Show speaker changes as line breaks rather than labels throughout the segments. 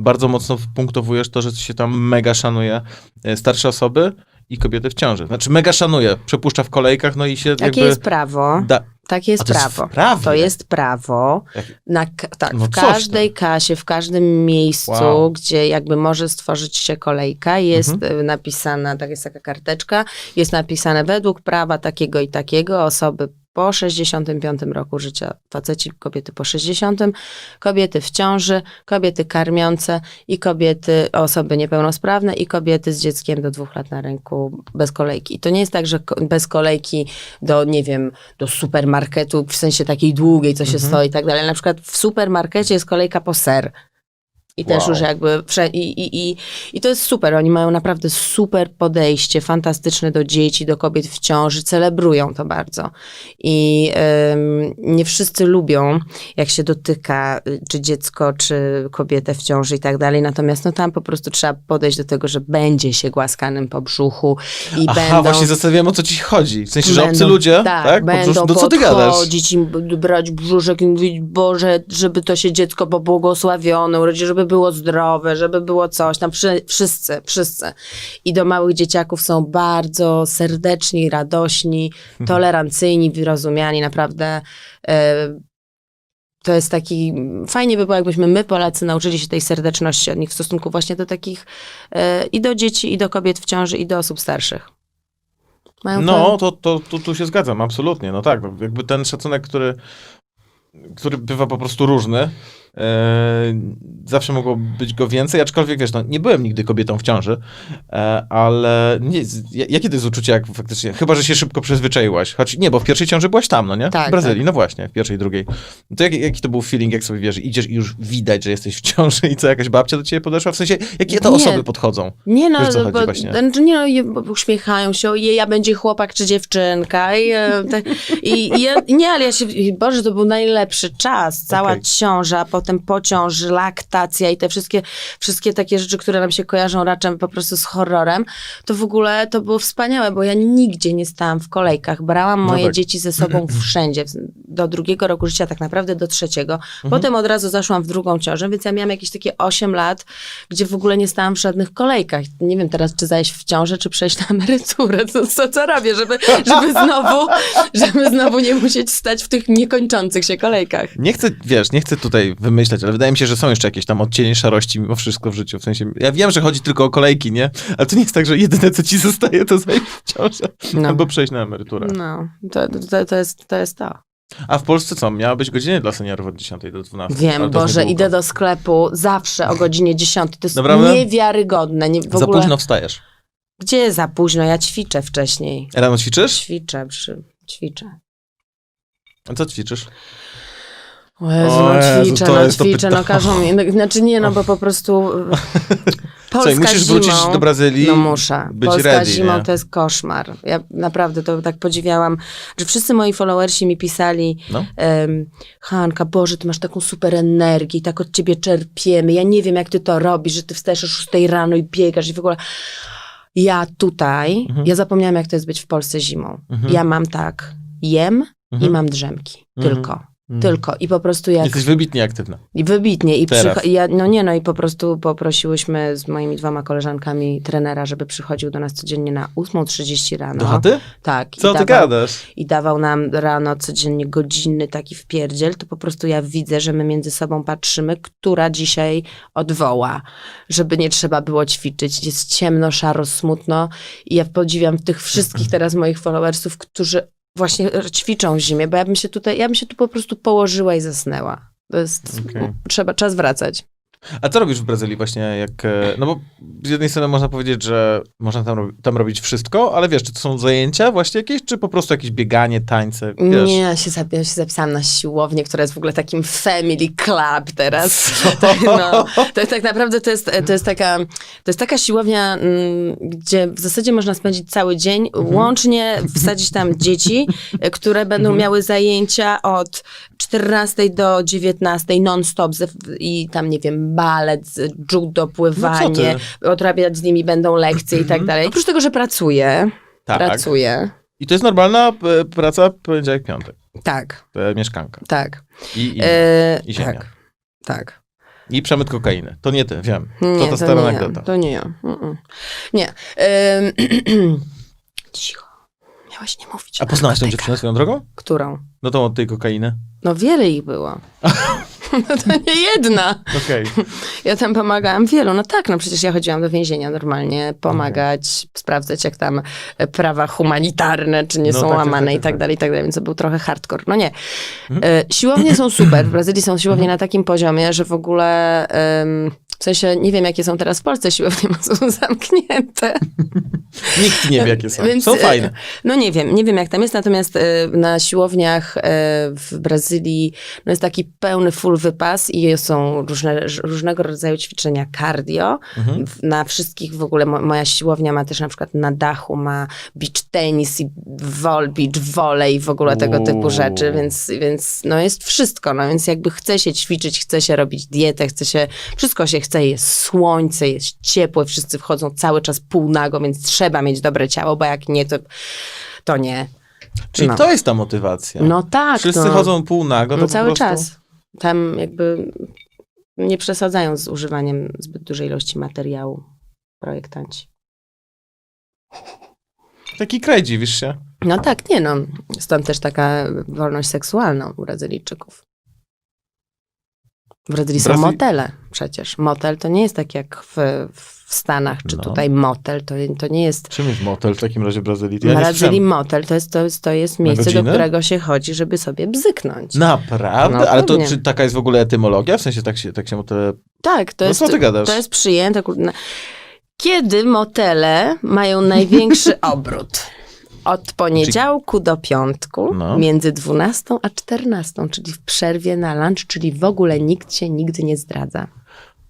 bardzo mocno punktowujesz to, że się tam mega szanuje e, starsze osoby i kobiety w ciąży. Znaczy mega szanuje, przepuszcza w kolejkach, no i się
Takie
jakby...
jest prawo.
Da...
Takie jest
to jest
prawo.
prawie?
To jest prawo. Na, tak,
No
w każdej kasie, w każdym miejscu,
Wow.
gdzie jakby może stworzyć się kolejka, jest
Mhm.
e, napisana, tak jest taka karteczka, jest napisane według prawa takiego i takiego, osoby po 65 roku życia, faceci, kobiety po 60, kobiety w ciąży, kobiety karmiące i kobiety, osoby niepełnosprawne i kobiety z dzieckiem do dwóch lat na ręku bez kolejki. I to nie jest tak, że bez kolejki do, nie wiem, do supermarketu, w sensie takiej długiej, co się
Mhm.
stoi i tak dalej. Na przykład w supermarkecie jest kolejka po ser. I też
Wow.
już jakby, i, i, i, i to jest super, oni mają naprawdę super podejście, fantastyczne do dzieci, do kobiet w ciąży, celebrują to bardzo. I em, nie wszyscy lubią, jak się dotyka y, czy dziecko, czy kobietę w ciąży i tak dalej, natomiast no tam po prostu trzeba podejść do tego, że będzie się głaskanym po brzuchu i
Aha,
będą...
właśnie zastanawiam o co ci chodzi. W sensie, że obcy
Będą-
ludzie, tak?
tak,
Po prostu-
będą
no co ty gadasz?
brać brzuszek i mówić, Boże, żeby to się dziecko pobłogosławione urodzi, żeby było zdrowe, żeby było coś tam. Wszy, wszyscy, wszyscy. I do małych dzieciaków są bardzo serdeczni, radośni,
Mhm.
tolerancyjni, wyrozumiani. Naprawdę e, to jest taki, fajnie by było, jakbyśmy my, Polacy, nauczyli się tej serdeczności od nich w stosunku właśnie do takich e, i do dzieci, i do kobiet w ciąży, i do osób starszych. Mają
No, to, to, to tu się zgadzam, absolutnie. No tak, jakby ten szacunek, który, który bywa po prostu różny, zawsze mogło być go więcej, aczkolwiek wiesz, no, nie byłem nigdy kobietą w ciąży, e, ale nie, jakie to jest uczucie, jak faktycznie, chyba, że się szybko przyzwyczaiłaś, choć nie, bo w pierwszej ciąży byłaś tam, no nie?
Tak,
w Brazylii, no właśnie, w pierwszej, drugiej. No to jaki, jaki to był feeling, jak sobie wiesz, idziesz i już widać, że jesteś w ciąży i co, jakaś babcia do ciebie podeszła? W sensie, jakie to
Nie.
osoby podchodzą?
Nie no,
Wiesz, co
bo,
właśnie?
znaczy, nie no, je- uśmiechają się, ojej, ja będzie chłopak czy dziewczynka. I, e, te, i, i ja, nie, ale ja się, Boże, to był najlepszy czas. Cała
Okej.
ciąża, potem po ciąży, laktacja i te wszystkie, wszystkie takie rzeczy, które nam się kojarzą raczej po prostu z horrorem, to w ogóle to było wspaniałe, bo ja nigdzie nie stałam w kolejkach. Brałam
No
moje
tak.
dzieci ze sobą wszędzie, do drugiego roku życia, tak naprawdę do trzeciego.
Mhm.
Potem od razu zaszłam w drugą ciążę, więc ja miałam jakieś takie 8 lat, gdzie w ogóle nie stałam w żadnych kolejkach. Nie wiem teraz, czy zajść w ciążę, czy przejść na emeryturę. Co, co, co robię, żeby, żeby, znowu, żeby znowu nie musieć stać w tych niekończących się kolejkach.
Nie chcę, wiesz, nie chcę tutaj wymyślać, ale wydaje mi się, że są jeszcze jakieś tam odcienie szarości mimo wszystko w życiu. W sensie, ja wiem, że chodzi tylko o kolejki, nie? Ale to nie jest tak, że jedyne, co ci zostaje, to zajść w ciążę
No.
albo przejść na emeryturę.
No, to, to, to, jest, to jest to.
A w Polsce co? Miała być godziny dla seniorów od 10 do 12.
Wiem, Boże, idę do sklepu zawsze o godzinie 10. To jest
Naprawdę?
niewiarygodne. Nie,
Za
ogóle,
późno wstajesz.
Gdzie za późno? Ja ćwiczę wcześniej.
Rano ćwiczysz?
Ćwiczę, przy, ćwiczę.
A co ćwiczysz?
O Jezu,
O
no
Jezu,
ćwiczę,
to
no
jest to
ćwiczę, no każą mi, no, znaczy nie, no bo po prostu Polska
Co, i musisz
zimą,
wrócić do Brazylii,
No muszę.
być
Polska
ready,
zimą
nie?
to jest koszmar. Ja naprawdę to tak podziwiałam, że wszyscy moi followersi mi pisali
No.
em, Hanka, Boże, ty masz taką super energię i tak od ciebie czerpiemy. Ja nie wiem, jak ty to robisz, że ty wstajesz o 6 rano i biegasz i w ogóle... Ja tutaj,
Mhm.
ja zapomniałam, jak to jest być w Polsce zimą.
Mhm.
Ja mam tak, jem i
Mhm.
mam drzemki.
Mhm.
Tylko.
Mhm.
Tylko. I po prostu jak...
Jesteś wybitnie aktywna.
I wybitnie. I
Teraz.
przycho- ja, no nie, no i po prostu poprosiłyśmy z moimi dwoma koleżankami trenera, żeby przychodził do nas codziennie na 8.30 rano.
Do chaty?
Tak. i
Co ty
dawał,
gadasz?
I dawał nam rano codziennie godzinny taki wpierdziel, to po prostu ja widzę, że my między sobą patrzymy, która dzisiaj odwoła, żeby nie trzeba było ćwiczyć. Jest ciemno, szaro, smutno i ja podziwiam tych wszystkich teraz moich followersów, którzy właśnie ćwiczą w zimie, bo ja bym się tutaj, ja bym się tu po prostu położyła i zasnęła. To jest,
Okej.
trzeba, czas wracać.
A co robisz w Brazylii właśnie, jak... e, No bo z jednej strony można powiedzieć, że można tam, rob- tam robić wszystko, ale wiesz, czy to są zajęcia właśnie jakieś, czy po prostu jakieś bieganie, tańce, wiesz?
Nie, ja się, zapi- ja się zapisałam na siłownię, która jest w ogóle takim family club teraz. Tak, no, to jest tak naprawdę to jest, to jest, taka, to jest taka siłownia, mm, gdzie w zasadzie można spędzić cały dzień, łącznie wsadzić tam dzieci, e, które będą miały zajęcia od 14 do 19 non-stop i tam, nie wiem, balet, judo, pływanie, odrabiać z nimi będą lekcje i tak dalej. Oprócz tego, że pracuję,
Tak.
pracuję,
I to jest normalna e, praca poniedziałek, piątek.
tak,
To mieszkanka.
tak.
I, i,
E,
i ziemia.
tak, tak.
I przemyt kokainy. To nie ty, wiem.
Nie,
to ta stara
nie ja.
anegdota.
To nie ja. Mm-mm. Nie. Ym, Cicho. Miałaś nie mówić.
A poznałaś
narkotykach.
dziewczynę swoją drogą?
Którą?
No tą od tej kokainy.
No wiele ich było. No to nie jedna.
Okej.
Ja tam pomagałam wielu. No tak, no przecież ja chodziłam do więzienia normalnie, pomagać, sprawdzać jak tam e, prawa humanitarne, czy nie
No
są
tak, tak,
łamane
tak,
i
tak,
tak
tak.
dalej, i tak dalej. Więc to był trochę hardcore. No nie. E, siłownie są super. W Brazylii są siłownie na takim poziomie, że w ogóle... em, w sensie, nie wiem, jakie są teraz w Polsce siłownie, bo są zamknięte.
Nikt nie wie, jakie są.
Więc,
są
e,
fajne.
No nie wiem, nie wiem jak tam jest, natomiast e, na siłowniach e, w Brazylii no jest taki pełny full wypas i są różne, różnego rodzaju ćwiczenia cardio.
Mhm.
Na wszystkich w ogóle, mo- moja siłownia ma też na przykład na dachu ma beach tennis i vol, beach volley i w ogóle tego typu rzeczy, więc, więc no jest wszystko, no więc jakby chce się ćwiczyć, chce się robić dietę, chce się, wszystko się chce, jest słońce, jest ciepłe, wszyscy wchodzą cały czas półnago, więc trzeba mieć dobre ciało, bo jak nie, to, to nie.
Czyli
no.
to jest ta motywacja.
No tak,
Wszyscy
no.
chodzą pół nago, to
no cały
prostu...
czas. Tam jakby nie przesadzają z używaniem zbyt dużej ilości materiału projektanci.
Taki kraj, dziwisz się?
No tak, nie no. Stąd też taka wolność seksualna u Brazylijczyków. W Brazylii są
Brazyl-
motele przecież. Motel to nie jest tak jak w, w Stanach, czy
No.
tutaj motel, to, to nie jest...
Czym jest motel w takim razie w Brazylii? Ja
Brazylii motel to jest, to, jest, to jest miejsce, do którego się chodzi, żeby sobie bzyknąć.
Naprawdę?
No
Ale to czy taka jest w ogóle etymologia? W sensie tak się, tak się motele...
Tak, to
No
jest,
co ty gadasz?
to jest przyjęte. Kiedy motele mają największy obrót? Od poniedziałku do piątku,
No.
między 12 a 14, czyli w przerwie na lunch, czyli w ogóle nikt się nigdy nie zdradza.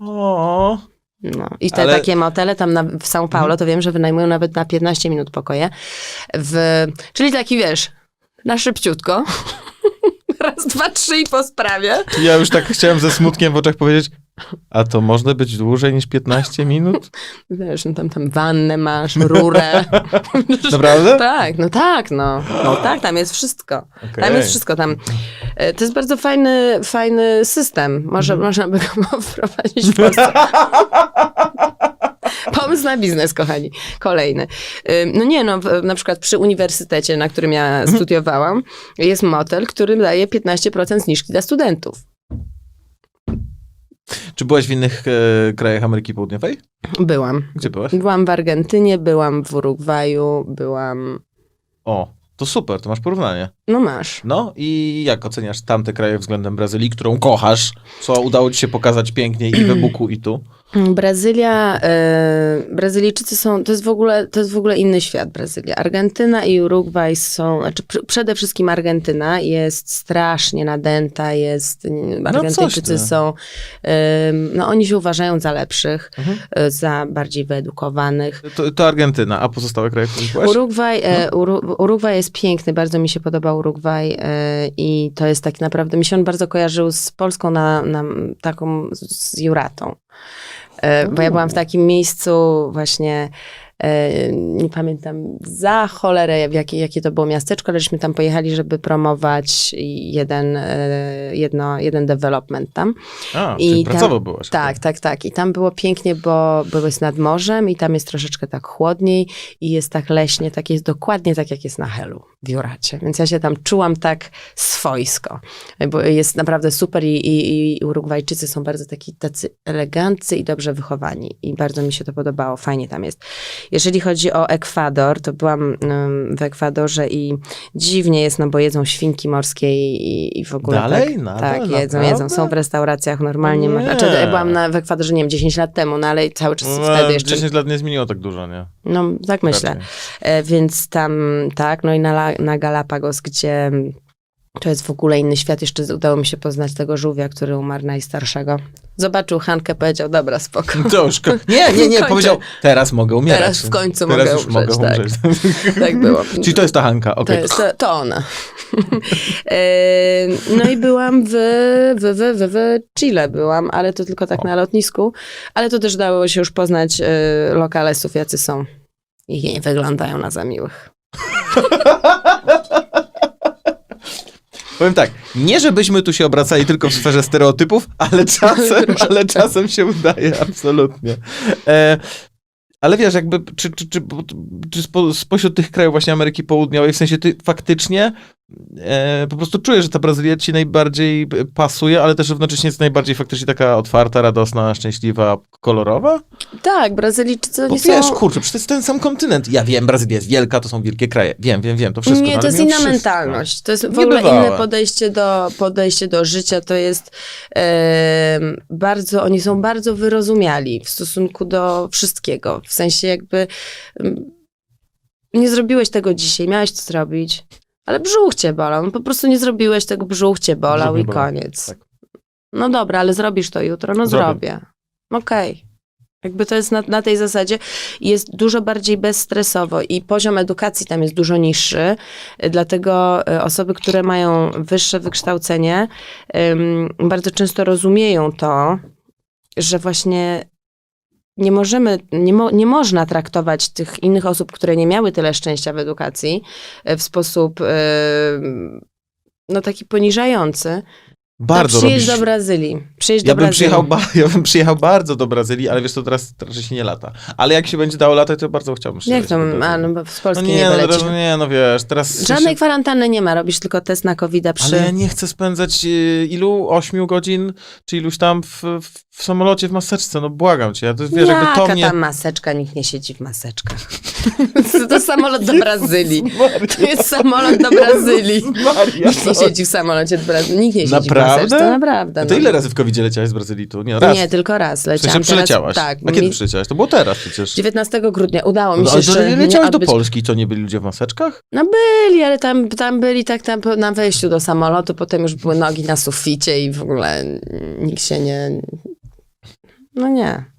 O,
No. I te
Ale-
takie motele tam na, w São Paulo, to wiem, że wynajmują nawet na 15 minut pokoje. W, czyli taki, wiesz, na szybciutko. Raz, dwa, trzy i po sprawie.
ja już tak chciałem ze smutkiem w oczach powiedzieć, a to można być dłużej niż 15 minut?
Wiesz, no tam, tam wannę masz, rurę.
Naprawdę?
Tak, no tak, no. No tak, tam jest wszystko. Tam
Okej.
jest wszystko. Tam. e, To jest bardzo fajny, fajny system. Może,
Mhm.
Można by go wprowadzić w Polsce. Pomysł na biznes, kochani. Kolejny. No nie, no na przykład przy uniwersytecie, na którym ja
Mhm.
studiowałam, jest motel, który daje 15% zniżki dla studentów.
Czy byłaś w innych e, krajach Ameryki Południowej?
Byłam.
Gdzie byłaś?
Byłam w Argentynie, byłam w Urugwaju, byłam...
O, to super, to masz porównanie.
No masz.
No i jak oceniasz tamte kraje względem Brazylii, którą kochasz? Co udało ci się pokazać pięknie i we Buku, i tu?
Brazylia, e, Brazylijczycy są, to jest w ogóle, to jest w ogóle inny świat Brazylia. Argentyna i Urugwaj są, znaczy pr- przede wszystkim Argentyna jest strasznie nadęta, jest, Argentyńczycy
ty.
są, em, no oni się uważają za lepszych,
Mhm.
e, za bardziej wyedukowanych.
To, to Argentyna, a pozostałe kraje, byłaś?
Urugwaj, Uru, Urugwaj jest piękny, bardzo mi się podoba Urugwaj i to jest tak naprawdę, mi się on bardzo kojarzył z Polską na, na taką z Juratą. E, bo ja byłam w takim miejscu właśnie, e, nie pamiętam za cholerę, jakie, jakie to było miasteczko, ale żeśmy tam pojechali, żeby promować jeden, e, jedno, jeden development tam.
A,
I
czyli
tam-
pracowo byłaś.
Tak, tak, tak. I tam było pięknie, bo, bo jest nad morzem i tam jest troszeczkę tak chłodniej i jest tak leśnie, tak jest dokładnie tak, jak jest na Helu w Juracie. Więc ja się tam czułam tak swojsko, bo jest naprawdę super i, i, i Urugwajczycy są bardzo taki tacy eleganccy i dobrze wychowani i bardzo mi się to podobało, fajnie tam jest. Jeżeli chodzi o Ekwador, to byłam w Ekwadorze i dziwnie jest, no bo jedzą świnki morskie i, i w ogóle
Dalej?
tak,
Nadal?
tak jedzą,
Naprawdę?
jedzą. Są w restauracjach normalnie.
Nie.
Znaczy, ja byłam na, w Ekwadorze, nie wiem, 10 lat temu, no ale cały czas
No,
wtedy jeszcze,
10 lat nie zmieniło tak dużo, nie?
no tak myślę. E, więc tam, tak, no i na, Na Galapagos, gdzie to jest w ogóle inny świat. Jeszcze udało mi się poznać tego żółwia, który umarł najstarszego. Zobaczył Hankę, powiedział, dobra, spoko.
To już, nie, nie, nie, powiedział, teraz mogę umierać.
Teraz w końcu
teraz
mogę
już
umrzeć,
mogę
tak.
umrzeć.
Tak było.
Czyli to jest ta Hanka, okej.
jest, to, to ona. E, no i byłam w, w, w, w, w Chile byłam, ale to tylko tak
O.
na lotnisku. Ale to też dało się już poznać e, lokalesów, jacy są. I nie wyglądają na za miłych.
Powiem tak, nie żebyśmy tu się obracali tylko w sferze stereotypów, ale czasem, ale czasem się udaje, absolutnie. E, ale wiesz, jakby, czy, czy, czy, czy spo, spośród tych krajów właśnie Ameryki Południowej, w sensie ty faktycznie e, po prostu czujesz, że ta Brazylia ci najbardziej pasuje, ale też równocześnie jest najbardziej faktycznie taka otwarta, radosna, szczęśliwa, kolorowa?
Tak, Brazylijczycy
Bo
oni
wiesz,
są...
kurczę, przecież to jest ten sam kontynent. Ja wiem, Brazylia jest wielka, to są wielkie kraje. Wiem, wiem, wiem, to wszystko.
Nie,
no,
to jest inna
wszystko.
mentalność. To jest w
Nie
ogóle inne podejście do, podejście do życia. To jest bardzo, oni są bardzo wyrozumiali w stosunku do wszystkiego. W sensie jakby nie zrobiłeś tego dzisiaj, miałeś to zrobić, ale brzuch cię bolał. No, po prostu nie zrobiłeś tego, brzuch cię bolał
Brzuch
i
bolał.
koniec.
Tak.
No dobra, ale zrobisz to jutro? No
Zrobię.
zrobię. Okej. Jakby to jest na, na tej zasadzie jest dużo bardziej bezstresowo i poziom edukacji tam jest dużo niższy, dlatego y, osoby, które mają wyższe wykształcenie, ym, bardzo często rozumieją to, że właśnie nie możemy, nie, mo, nie można traktować tych innych osób, które nie miały tyle szczęścia w edukacji y, w sposób y, no taki poniżający.
Bardzo
to przyjedź
robisz...
do Brazylii. Przyjedź
Ja
do
bym,
Brazylii.
przyjechał ba- ja bym przyjechał bardzo do Brazylii, ale wiesz, to teraz raczej się nie lata. Ale jak się będzie dało latać, to bardzo chciałbym się
Jak to? A, no bo z Polski
No
nie,
nie, no,
wylecisz.
teraz, nie, no wiesz, teraz...
Żadnej
się...
kwarantanny nie ma, robisz tylko test na covid przy...
Ale ja nie chcę spędzać y, ilu? Ośmiu godzin, czy iluś tam w, w, w samolocie w maseczce, no błagam cię. Ja to, wiesz, jakby to
Jaka
mnie...
tam maseczka? Nikt nie siedzi w maseczkach. to samolot do Brazylii. To jest samolot do Brazylii.
Maria,
Nikt nie siedzi w samolocie do Brazylii. Nikt nie siedzi
Naprawdę?
w maseczce. Naprawdę.
No to
no.
ile razy w covid leciałeś z Brazylii tu? Nie, raz.
Nie, tylko raz
w sensie
leciałam.
przyleciałaś.
Teraz, tak.
A kiedy
mi-
przyleciałaś? To było teraz przecież.
19 grudnia udało mi
No,
się
ale to
jeszcze
nie
nie
leciałeś do
odbyć.
Polski, co nie byli ludzie w maseczkach?
No byli, ale tam, tam byli tak tam po- na wejściu do samolotu, potem już były nogi na suficie i w ogóle nikt się nie... No nie.